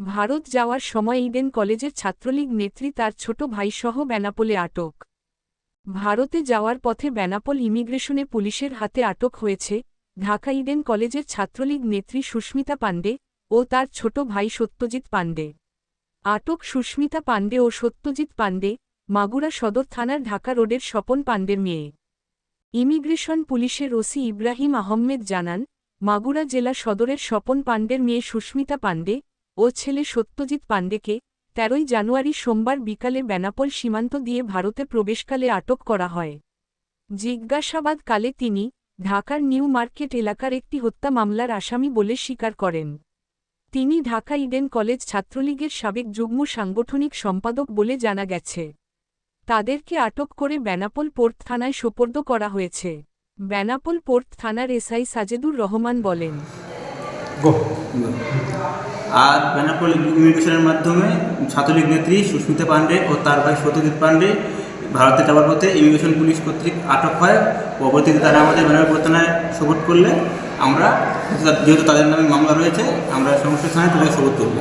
ভারত যাওয়ার সময় ইডেন কলেজের ছাত্রলীগ নেত্রী তার ছোট ভাইসহ বেনাপোলে আটক। ভারতে যাওয়ার পথে বেনাপোল ইমিগ্রেশনে পুলিশের হাতে আটক হয়েছে ঢাকা ইডেন কলেজের ছাত্রলীগ নেত্রী সুস্মিতা পাণ্ডে ও তার ছোট ভাই সত্যজিৎ পাণ্ডে। আটক সুস্মিতা পাণ্ডে ও সত্যজিৎ পাণ্ডে মাগুরা সদর থানার ঢাকা রোডের স্বপন পাণ্ডের মেয়ে। ইমিগ্রেশন পুলিশের ওসি ইব্রাহিম আহমেদ জানান, মাগুরা জেলা সদরের স্বপন পাণ্ডের মেয়ে সুস্মিতা পাণ্ডে ও ছেলে সত্যজিৎ পাণ্ডেকে তেরোই জানুয়ারি সোমবার বিকালে বেনাপোল সীমান্ত দিয়ে ভারতে প্রবেশকালে আটক করা হয়। জিজ্ঞাসাবাদকালে তিনি ঢাকার নিউ মার্কেট এলাকার একটি হত্যা মামলার আসামি বলে স্বীকার করেন। তিনি ঢাকা ইডেন কলেজ ছাত্রলীগের সাবেক যুগ্ম সাংগঠনিক সম্পাদক বলে জানা গেছে। তাদেরকে আটক করে বেনাপোল পোর্ট থানায় সোপর্দ করা হয়েছে। বেনাপোল পোর্ট থানার এসআই সাজেদুর রহমান বলেন। আর বেনাপোল ইমিগ্রেশনের মাধ্যমে ছাত্রলীগ নেত্রী সুস্মিতা পাণ্ডে ও তার ভাই সত্যজিৎ পাণ্ডে ভারতে যাওয়ার পথে ইমিগ্রেশন পুলিশ কর্তৃক আটক হয়। পরবর্তীতে তারা আমাদের ব্যানার থানায় সপোর্ট করলে আমরা, যেহেতু তাদের নামে মামলা রয়েছে, আমরা সমস্ত থানায় তাদের সপোর্ট করব।